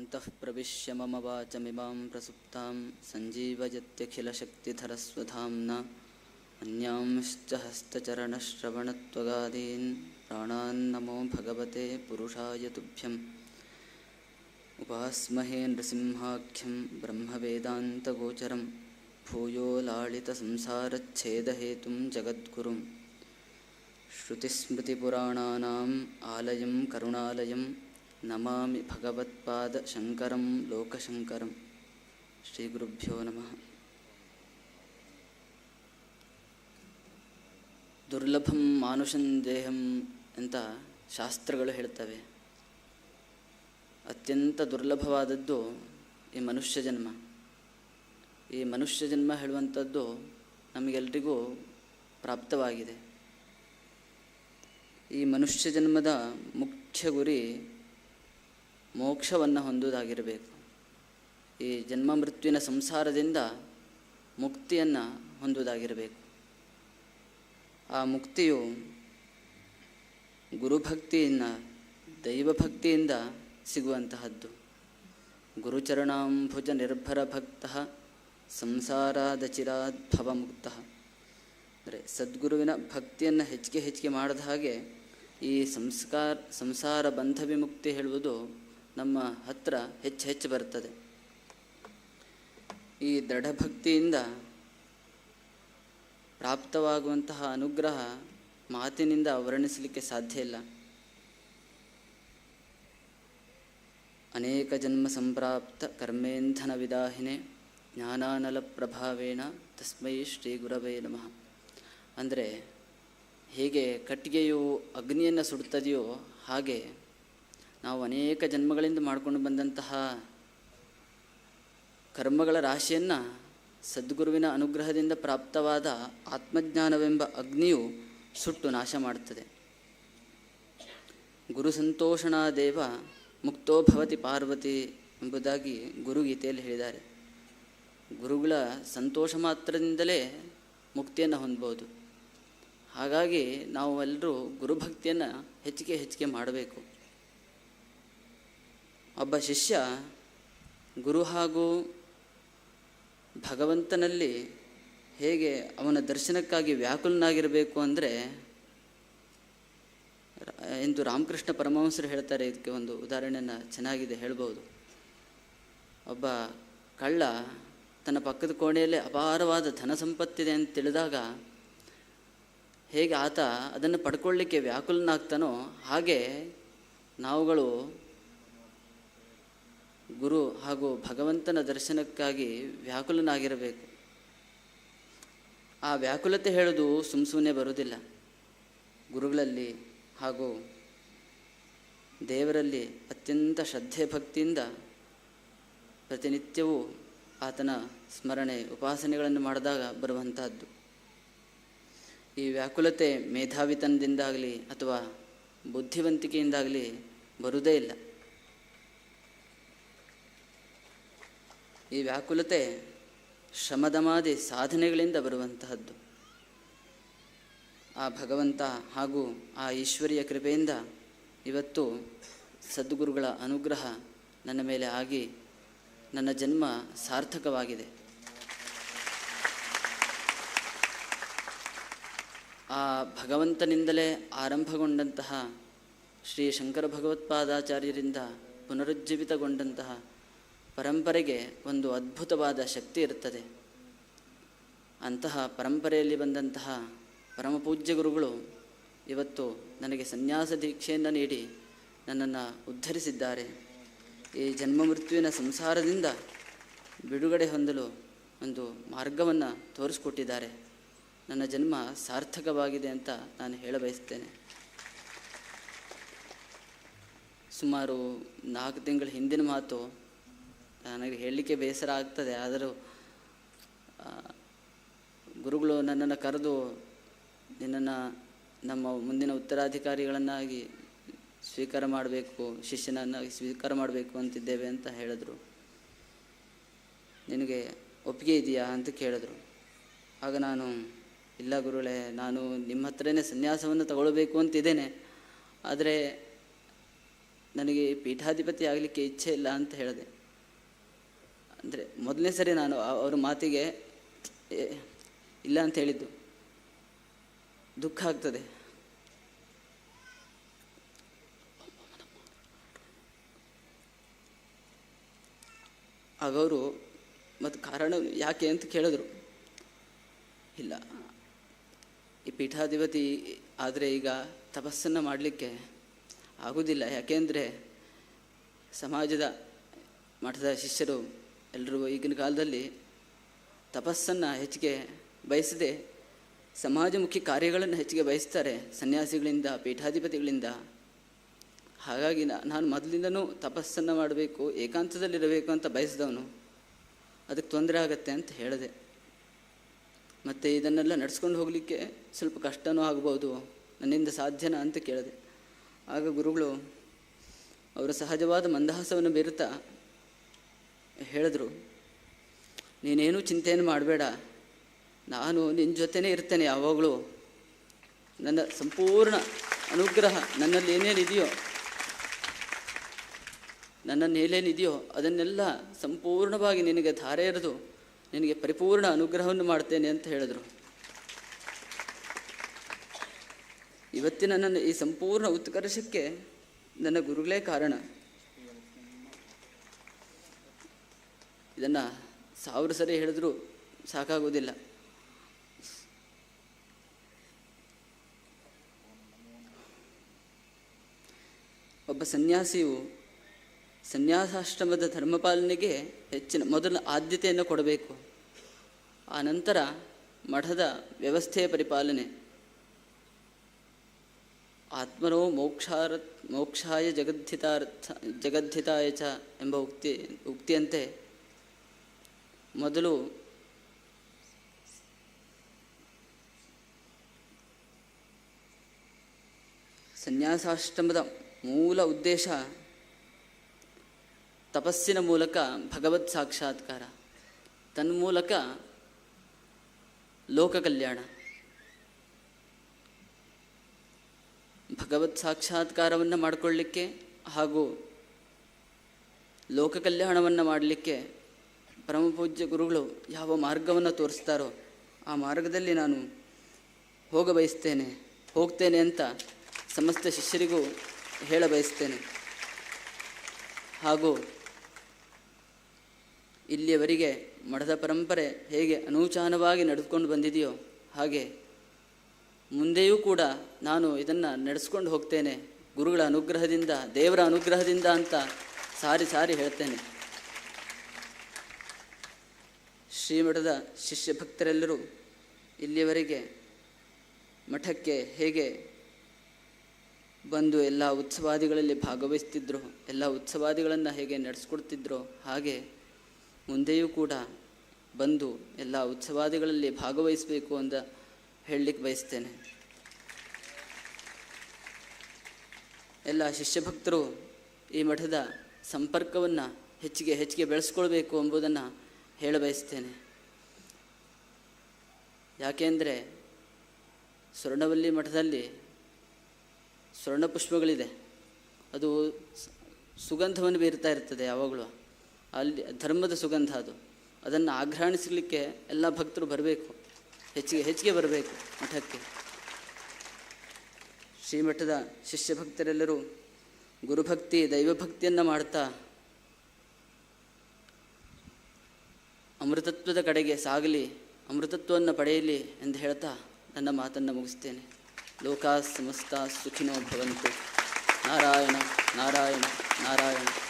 अन्तः प्रविश्य मम वाचमिमां प्रसुप्तां सञ्जीवयत्यखिलशक्तिधरस्वधाम्ना अन्यांश्च हस्तचरणश्रवणत्वगादीन् प्राणान्नमो भगवते पुरुषाय तुभ्यम्। उपास्महे नृसिंहाख्यं ब्रह्मवेदान्तगोचरं भूयो लालितसंसारच्छेदहेतुं जगद्गुरुं श्रुतिस्मृतिपुराणानाम् आलयं करुणालयं ನಮಾಮಿ ಭಗವತ್ಪಾದ ಶಂಕರಂ ಲೋಕಶಂಕರಂ ಶ್ರೀ ಗುರುಭ್ಯೋ ನಮಃ ದುರ್ಲಭಂ ಮಾನುಷನ್ ದೇಹಂ ಅಂತ ಶಾಸ್ತ್ರಗಳು ಹೇಳ್ತವೆ. ಅತ್ಯಂತ ದುರ್ಲಭವಾದದ್ದು ಈ ಮನುಷ್ಯ ಜನ್ಮ. ಈ ಮನುಷ್ಯ ಜನ್ಮ ಹೇಳುವಂಥದ್ದು ನಮಗೆಲ್ರಿಗೂ ಪ್ರಾಪ್ತವಾಗಿದೆ. ಈ ಮನುಷ್ಯ ಜನ್ಮದ ಮುಖ್ಯ ಗುರಿ ಮೋಕ್ಷವನ್ನು ಹೊಂದುವುದಾಗಿರಬೇಕು. ಈ ಜನ್ಮ ಮೃತ್ಯುವಿನ ಸಂಸಾರದಿಂದ ಮುಕ್ತಿಯನ್ನು ಹೊಂದುವುದಾಗಿರಬೇಕು. ಆ ಮುಕ್ತಿಯು ಗುರುಭಕ್ತಿಯಿಂದ, ದೈವಭಕ್ತಿಯಿಂದ ಸಿಗುವಂತಹದ್ದು. ಗುರುಚರಣಾಂಭುಜ ನಿರ್ಭರ ಭಕ್ತ ಸಂಸಾರಾದಚಿರಾದ್ ಭವಮುಕ್ತ ಅಂದರೆ ಸದ್ಗುರುವಿನ ಭಕ್ತಿಯನ್ನು ಹೆಚ್ಚಿಗೆ ಹೆಚ್ಚಿಗೆ ಮಾಡಿದ ಹಾಗೆ ಈ ಸಂಸ್ಕಾರ, ಸಂಸಾರ ಬಂಧ ವಿಮುಕ್ತಿ ಹೇಳುವುದು ನಮ್ಮ ಹತ್ರ ಹೆಚ್ಚು ಹೆಚ್ಚು ಬರ್ತದೆ. ಈ ದೃಢಭಕ್ತಿಯಿಂದ ಪ್ರಾಪ್ತವಾಗುವಂತಹ ಅನುಗ್ರಹ ಮಾತಿನಿಂದ ವರ್ಣಿಸಲಿಕ್ಕೆ ಸಾಧ್ಯ ಇಲ್ಲ. ಅನೇಕ ಜನ್ಮ ಸಂಪ್ರಾಪ್ತ ಕರ್ಮೇಂಧನ ವಿದಾಹಿನೇ ಜ್ಞಾನಾನಲ ಪ್ರಭಾವೇಣ ತಸ್ಮೈ ಶ್ರೀ ಗುರವೇ ನಮಃ. ಅಂದರೆ ಹೇಗೆ ಕಟ್ಟಿಗೆಯು ಅಗ್ನಿಯನ್ನು ಸುಡ್ತದೆಯೋ ಹಾಗೆ ನಾವು ಅನೇಕ ಜನ್ಮಗಳಿಂದ ಮಾಡಿಕೊಂಡು ಬಂದಂತಹ ಕರ್ಮಗಳ ರಾಶಿಯನ್ನು ಸದ್ಗುರುವಿನ ಅನುಗ್ರಹದಿಂದ ಪ್ರಾಪ್ತವಾದ ಆತ್ಮಜ್ಞಾನವೆಂಬ ಅಗ್ನಿಯು ಸುಟ್ಟು ನಾಶ ಮಾಡುತ್ತದೆ. ಗುರು ಸಂತೋಷಣಾದೇವ ಮುಕ್ತೋ ಭವತಿ ಪಾರ್ವತಿ ಎಂಬುದಾಗಿ ಗುರುಗೀತೆಯಲ್ಲಿ ಹೇಳಿದ್ದಾರೆ. ಗುರುಗಳ ಸಂತೋಷ ಮಾತ್ರದಿಂದಲೇ ಮುಕ್ತಿಯನ್ನು ಹೊಂದ್ಬೋದು. ಹಾಗಾಗಿ ನಾವು ಎಲ್ಲರೂ ಗುರುಭಕ್ತಿಯನ್ನು ಹೆಚ್ಚಿಗೆ ಹೆಚ್ಚಿಗೆ ಮಾಡಬೇಕು. ಒಬ್ಬ ಶಿಷ್ಯ ಗುರು ಹಾಗೂ ಭಗವಂತನಲ್ಲಿ ಹೇಗೆ ಅವನ ದರ್ಶನಕ್ಕಾಗಿ ವ್ಯಾಕುಲನಾಗಿರಬೇಕು ಅಂದರೆ, ಎಂದು ರಾಮಕೃಷ್ಣ ಪರಮಹಂಸರು ಹೇಳ್ತಾರೆ, ಇದಕ್ಕೆ ಒಂದು ಉದಾಹರಣೆಯನ್ನು ಚೆನ್ನಾಗಿದೆ ಹೇಳ್ಬೋದು. ಒಬ್ಬ ಕಳ್ಳ ತನ್ನ ಪಕ್ಕದ ಕೋಣೆಯಲ್ಲಿ ಅಪಾರವಾದ ಧನ ಸಂಪತ್ತಿದೆ ಅಂತ ತಿಳಿದಾಗ, ಹೇಗೆ ಆತ ಅದನ್ನು ಪಡ್ಕೊಳ್ಳಿಕ್ಕೆ ವ್ಯಾಕುಲನಾಗ್ತಾನೋ ಹಾಗೆ ನಾವುಗಳು ಗುರು ಹಾಗೂ ಭಗವಂತನ ದರ್ಶನಕ್ಕಾಗಿ ವ್ಯಾಕುಲನಾಗಿರಬೇಕು. ಆ ವ್ಯಾಕುಲತೆ ಹೇಳೋದು ಸುಮ್ ಸುಮ್ಮನೆ ಬರುವುದಿಲ್ಲ. ಗುರುಗಳಲ್ಲಿ ಹಾಗೂ ದೇವರಲ್ಲಿ ಅತ್ಯಂತ ಶ್ರದ್ಧೆ ಭಕ್ತಿಯಿಂದ ಪ್ರತಿನಿತ್ಯವೂ ಆತನ ಸ್ಮರಣೆ ಉಪಾಸನೆಗಳನ್ನು ಮಾಡಿದಾಗ ಬರುವಂತಹದ್ದು. ಈ ವ್ಯಾಕುಲತೆ ಮೇಧಾವಿತನದಿಂದಾಗಲಿ ಅಥವಾ ಬುದ್ಧಿವಂತಿಕೆಯಿಂದಾಗಲಿ ಬರುವುದೇ ಇಲ್ಲ. ಈ ವ್ಯಾಕುಲತೆ ಶ್ರಮದಮಾದಿ ಸಾಧನೆಗಳಿಂದ ಬರುವಂತಹದ್ದು. ಆ ಭಗವಂತ ಹಾಗೂ ಆ ಈಶ್ವರಿಯ ಕೃಪೆಯಿಂದ ಇವತ್ತು ಸದ್ಗುರುಗಳ ಅನುಗ್ರಹ ನನ್ನ ಮೇಲೆ ಆಗಿ ನನ್ನ ಜನ್ಮ ಸಾರ್ಥಕವಾಗಿದೆ. ಆ ಭಗವಂತನಿಂದಲೇ ಆರಂಭಗೊಂಡಂತಹ ಶ್ರೀ ಶಂಕರ ಭಗವತ್ಪಾದಾಚಾರ್ಯರಿಂದ ಪುನರುಜ್ಜೀವಿತಗೊಂಡಂತಹ ಪರಂಪರೆಗೆ ಒಂದು ಅದ್ಭುತವಾದ ಶಕ್ತಿ ಇರುತ್ತದೆ. ಅಂತಹ ಪರಂಪರೆಯಲ್ಲಿ ಬಂದಂತಹ ಪರಮಪೂಜ್ಯ ಗುರುಗಳು ಇವತ್ತು ನನಗೆ ಸನ್ಯಾಸ ದೀಕ್ಷೆಯನ್ನು ನೀಡಿ ನನ್ನನ್ನು ಉದ್ಧರಿಸಿದ್ದಾರೆ. ಈ ಜನ್ಮ ಮೃತ್ಯುವಿನ ಸಂಸಾರದಿಂದ ಬಿಡುಗಡೆ ಹೊಂದಲು ಒಂದು ಮಾರ್ಗವನ್ನು ತೋರಿಸ್ಕೊಟ್ಟಿದ್ದಾರೆ. ನನ್ನ ಜನ್ಮ ಸಾರ್ಥಕವಾಗಿದೆ ಅಂತ ನಾನು ಹೇಳಬಯಸ್ತೇನೆ. ಸುಮಾರು ನಾಲ್ಕು ತಿಂಗಳ ಹಿಂದಿನ ಮಾತು ನನಗೆ ಹೇಳಲಿಕ್ಕೆ ಬೇಸರ ಆಗ್ತದೆ, ಆದರೂ ಗುರುಗಳು ನನ್ನನ್ನು ಕರೆದು ನಿನ್ನನ್ನು ನಮ್ಮ ಮುಂದಿನ ಉತ್ತರಾಧಿಕಾರಿಗಳನ್ನಾಗಿ ಸ್ವೀಕಾರ ಮಾಡಬೇಕು, ಶಿಷ್ಯನನ್ನಾಗಿ ಸ್ವೀಕಾರ ಮಾಡಬೇಕು ಅಂತಿದ್ದೇವೆ ಅಂತ ಹೇಳಿದರು. ನಿನಗೆ ಒಪ್ಪಿಗೆ ಇದೆಯಾ ಅಂತ ಕೇಳಿದ್ರು. ಆಗ ನಾನು, ಇಲ್ಲ ಗುರುಗಳೇ, ನಾನು ನಿಮ್ಮ ಹತ್ರನೇ ಸನ್ಯಾಸವನ್ನು ತಗೊಳ್ಬೇಕು ಅಂತಿದ್ದೇನೆ, ಆದರೆ ನನಗೆ ಪೀಠಾಧಿಪತಿ ಆಗಲಿಕ್ಕೆ ಇಚ್ಛೆ ಇಲ್ಲ ಅಂತ ಹೇಳಿದೆ. ಅಂದರೆ ಮೊದಲನೇ ಸರಿ ನಾನು ಅವ್ರ ಮಾತಿಗೆ ಇಲ್ಲ ಅಂತ ಹೇಳಿದ್ದು. ದುಃಖ ಆಗ್ತದೆ. ಆಗ ಅವರು, ಮತ್ತು ಕಾರಣ ಯಾಕೆ ಅಂತ ಕೇಳಿದ್ರು. ಇಲ್ಲ. ಈ ಪೀಠಾಧಿಪತಿ ಆದರೆ ಈಗ ತಪಸ್ಸನ್ನು ಮಾಡಲಿಕ್ಕೆ ಆಗೋದಿಲ್ಲ. ಯಾಕೆಂದರೆ ಸಮಾಜದ ಮಠದ ಶಿಷ್ಯರು ಎಲ್ಲರೂ ಈಗಿನ ಕಾಲದಲ್ಲಿ ತಪಸ್ಸನ್ನು ಹೆಚ್ಚಿಗೆ ಬಯಸದೆ ಸಮಾಜಮುಖಿ ಕಾರ್ಯಗಳನ್ನು ಹೆಚ್ಚಿಗೆ ಬಯಸ್ತಾರೆ ಸನ್ಯಾಸಿಗಳಿಂದ, ಪೀಠಾಧಿಪತಿಗಳಿಂದ. ಹಾಗಾಗಿ ನಾನು ಮೊದಲಿಂದನೂ ತಪಸ್ಸನ್ನು ಮಾಡಬೇಕು, ಏಕಾಂತದಲ್ಲಿರಬೇಕು ಅಂತ ಬಯಸಿದವನು ಅದಕ್ಕೆ ತೊಂದರೆ ಆಗತ್ತೆ ಅಂತ ಹೇಳಿದೆ. ಮತ್ತು ಇದನ್ನೆಲ್ಲ ನಡೆಸ್ಕೊಂಡು ಹೋಗಲಿಕ್ಕೆ ಸ್ವಲ್ಪ ಕಷ್ಟನೂ ಆಗ್ಬೋದು, ನನ್ನಿಂದ ಸಾಧ್ಯನಾ ಅಂತ ಕೇಳಿದೆ. ಆಗ ಗುರುಗಳು ಅವರ ಸಹಜವಾದ ಮಂದಹಾಸವನ್ನು ಬೀರುತ್ತಾ ಹೇಳಿದ್ರು, ನೀನೇನು ಚಿಂತೆಯನ್ನು ಮಾಡಬೇಡ. ನಾನು ನಿನ್ನ ಜೊತೆನೇ ಇರ್ತೇನೆ ಯಾವಾಗಲೂ. ನನ್ನ ಸಂಪೂರ್ಣ ಅನುಗ್ರಹ ನನ್ನಲ್ಲಿ ಏನೇನಿದೆಯೋ ನನ್ನ ನೇಲೇನಿದೆಯೋ ಅದನ್ನೆಲ್ಲ ಸಂಪೂರ್ಣವಾಗಿ ನಿನಗೆ ಧಾರೆ ಎರೆದು ನಿನಗೆ ಪರಿಪೂರ್ಣ ಅನುಗ್ರಹವನ್ನು ಮಾಡ್ತೇನೆ ಅಂತ ಹೇಳಿದರು. ಇವತ್ತಿನ ನನ್ನ ಈ ಸಂಪೂರ್ಣ ಉತ್ಕರ್ಷಕ್ಕೆ ನನ್ನ ಗುರುಗಳೇ ಕಾರಣ. ಇದನ್ನು ಸಾವಿರ ಸರಿ ಹೇಳಿದ್ರೂ ಸಾಕಾಗೋದಿಲ್ಲ. ಒಬ್ಬ ಸನ್ಯಾಸಿಯು ಸನ್ಯಾಸಾಶ್ರಮದ ಧರ್ಮಪಾಲನೆಗೆ ಹೆಚ್ಚಿನ, ಮೊದಲ ಆದ್ಯತೆಯನ್ನು ಕೊಡಬೇಕು. ಆ ನಂತರ ಮಠದ ವ್ಯವಸ್ಥೆಯ ಪರಿಪಾಲನೆ. ಆತ್ಮನೋ ಮೋಕ್ಷಾರ ಮೋಕ್ಷಾಯ ಜಗದ್ಧಿತಾರ್ಥ, ಜಗದ್ಧಿತಾಯ ಚ ಎಂಬ ಉಕ್ತಿ, ಉಕ್ತಿಯಂತೆ ಮೊದಲು ಸನ್ಯಾಸಾಶ್ರಮದ ಮೂಲ ಉದ್ದೇಶ ತಪಸ್ಸಿನ ಮೂಲಕ ಭಗವತ್ ಸಾಕ್ಷಾತ್ಕಾರ. ತನ್ಮೂಲಕ ಲೋಕ ಕಲ್ಯಾಣ. ಭಗವತ್ ಸಾಕ್ಷಾತ್ಕಾರವನ್ನು ಮಾಡಿಕೊಳ್ಳಿಕ್ಕೆ ಹಾಗೂ ಲೋಕ ಕಲ್ಯಾಣವನ್ನು ಮಾಡಲಿಕ್ಕೆ ಪರಮಪೂಜ್ಯ ಗುರುಗಳು ಯಾವ ಮಾರ್ಗವನ್ನು ತೋರಿಸ್ತಾರೋ ಆ ಮಾರ್ಗದಲ್ಲಿ ನಾನು ಹೋಗ ಬಯಸ್ತೇನೆ, ಹೋಗ್ತೇನೆ ಅಂತ ಸಮಸ್ತ ಶಿಷ್ಯರಿಗೂ ಹೇಳ ಬಯಸ್ತೇನೆ. ಹಾಗೂ ಇಲ್ಲಿಯವರೆಗೆ ಮಠದ ಪರಂಪರೆ ಹೇಗೆ ಅನೂಚಾನವಾಗಿ ನಡೆದುಕೊಂಡು ಬಂದಿದೆಯೋ ಹಾಗೆ ಮುಂದೆಯೂ ಕೂಡ ನಾನು ಇದನ್ನು ನಡೆಸ್ಕೊಂಡು ಹೋಗ್ತೇನೆ, ಗುರುಗಳ ಅನುಗ್ರಹದಿಂದ, ದೇವರ ಅನುಗ್ರಹದಿಂದ ಅಂತ ಸಾರಿ ಸಾರಿ ಹೇಳ್ತೇನೆ. ಶ್ರೀಮಠದ ಶಿಷ್ಯ ಭಕ್ತರೆಲ್ಲರೂ ಇಲ್ಲಿಯವರೆಗೆ ಮಠಕ್ಕೆ ಹೇಗೆ ಬಂದು ಎಲ್ಲ ಉತ್ಸವಾದಿಗಳಲ್ಲಿ ಭಾಗವಹಿಸ್ತಿದ್ರು, ಎಲ್ಲ ಉತ್ಸವಾದಿಗಳನ್ನು ಹೇಗೆ ನಡೆಸ್ಕೊಡ್ತಿದ್ರು, ಹಾಗೆ ಮುಂದೆಯೂ ಕೂಡ ಬಂದು ಎಲ್ಲ ಉತ್ಸವಾದಿಗಳಲ್ಲಿ ಭಾಗವಹಿಸಬೇಕು ಅಂತ ಹೇಳಲಿಕ್ಕೆ ಬಯಸ್ತೇನೆ. ಎಲ್ಲ ಶಿಷ್ಯಭಕ್ತರು ಈ ಮಠದ ಸಂಪರ್ಕವನ್ನು ಹೆಚ್ಚಿಗೆ ಹೆಚ್ಚಿಗೆ ಬೆಳೆಸ್ಕೊಳ್ಬೇಕು ಎಂಬುದನ್ನು ಹೇಳ ಬಯಸ್ತೇನೆ. ಯಾಕೆಂದರೆ ಸ್ವರ್ಣವಲ್ಲಿ ಮಠದಲ್ಲಿ ಸ್ವರ್ಣ ಪುಷ್ಪಗಳಿದೆ. ಅದು ಸುಗಂಧವನ್ನು ಬೀರ್ತಾ ಇರ್ತದೆ ಯಾವಾಗಲೂ. ಅಲ್ಲಿ ಧರ್ಮದ ಸುಗಂಧ ಅದು. ಅದನ್ನು ಆಘ್ರಾಣಿಸಲಿಕ್ಕೆ ಎಲ್ಲ ಭಕ್ತರು ಬರಬೇಕು. ಹೆಚ್ಚಿಗೆ ಹೆಚ್ಚಿಗೆ ಬರಬೇಕು ಮಠಕ್ಕೆ. ಶ್ರೀಮಠದ ಶಿಷ್ಯ ಭಕ್ತರೆಲ್ಲರೂ ಗುರುಭಕ್ತಿ, ದೈವಭಕ್ತಿಯನ್ನು ಮಾಡ್ತಾ ಅಮೃತತ್ವದ ಕಡೆಗೆ ಸಾಗಲಿ, ಅಮೃತತ್ವವನ್ನು ಪಡೆಯಲಿ ಎಂದು ಹೇಳ್ತಾ ನನ್ನ ಮಾತನ್ನು ಮುಗಿಸ್ತೇನೆ. ಲೋಕಾ ಸಮಸ್ತ ಸುಖಿನೋ ಭವಂತು. ನಾರಾಯಣ ನಾರಾಯಣ ನಾರಾಯಣ.